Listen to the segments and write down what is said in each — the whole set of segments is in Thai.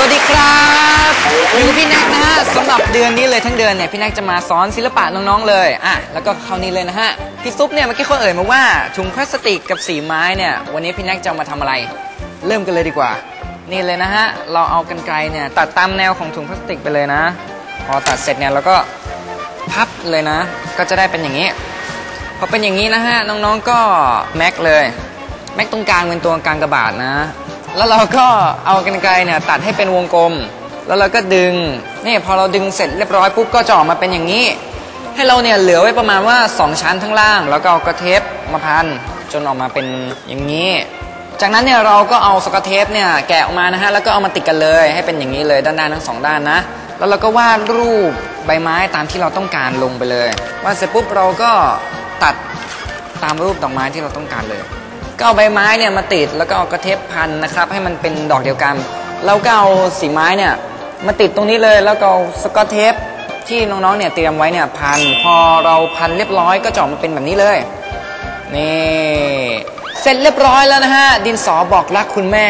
วัสดีครับอยู่กับพี่แน็กนะฮะสำหรับเดือนนี้เลยทั้งเดือนเนี่ยพี่แน็กจะมาสอนศิลปะน้องๆเลยอะแล้วก็คราวนี้เลยนะฮะพี่ซุปเนี่ยเมื่อกี้เขาเอ่ยมาว่าถุงพลาสติกกับสีไม้เนี่ยวันนี้พี่แน็กจะเอามาทำอะไร เริ่มกันเลยดีกว่า นี่เลยนะฮะเราเอากันไกลเนี่ยตัดตามแนวของถุงพลาสติกไปเลยนะ พอตัดเสร็จเนี่ยเราก็พับเลยนะ ก็จะได้เป็นอย่างนี้พอเป็นอย่างนี้นะฮะน้องๆก็แม็กเลยแม็กตรงกลางเป็นตัวกลางกระบาดนะ แล้วเราก็เอากันไกลเนี่ยตัดให้เป็นวงกลม แล้วเราก็ดึงนี่พอเราดึงเสร็จเรียบร้อยปุ๊บก็จะออกมาเป็นอย่างนี้ ให้เราเนี่ยเหลือไว้ประมาณว่า 2 ชั้นทั้งล่าง แล้วก็เอากระเทปมาพันจนออกมาเป็นอย่างนี้ จากนั้นเนี่ยเราก็เอาสกอตเทปเนี่ยแกะออกมานะฮะแล้วก็เอามาติดกันเลยให้เป็นอย่างนี้เลยด้านๆทั้งสองด้านนะ แล้วเราก็วาดรูปใบไม้ตามที่เราต้องการลงไปเลยวาดเสร็จปุ๊บเราก็ตัดตามรูปดอกไม้ที่เราต้องการเลย ก็เอาใบไม้เนี่ยมาติดแล้วก็เอากระเทปพันนะครับ ให้มันเป็นดอกเดียวกัน แล้วก็เอาสีไม้เนี่ยมาติดตรงนี้เลยแล้วก็เอาสกอตเทปที่น้องๆเนี่ยเตรียมไว้เนี่ยพัน พอเราพันเรียบร้อยก็จะออกมาเป็นแบบนี้เลยนี่เสร็จเรียบร้อยแล้วนะฮะดินสอบอกรักคุณแม่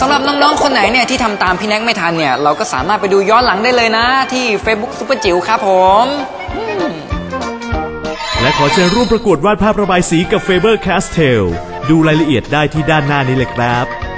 สำหรับน้องๆคนไหนเนี่ยที่ทำตามพี่แน็กไม่ทันเนี่ยเราก็สามารถไปดูย้อนหลังได้เลยนะที่ Facebook ซุปเปอร์จิ๋วครับผม และขอเชิญร่วมประกวดวาดภาพระบายสีกับ Faber Castell ดูรายละเอียดได้ที่ด้านหน้านี้เลยครับ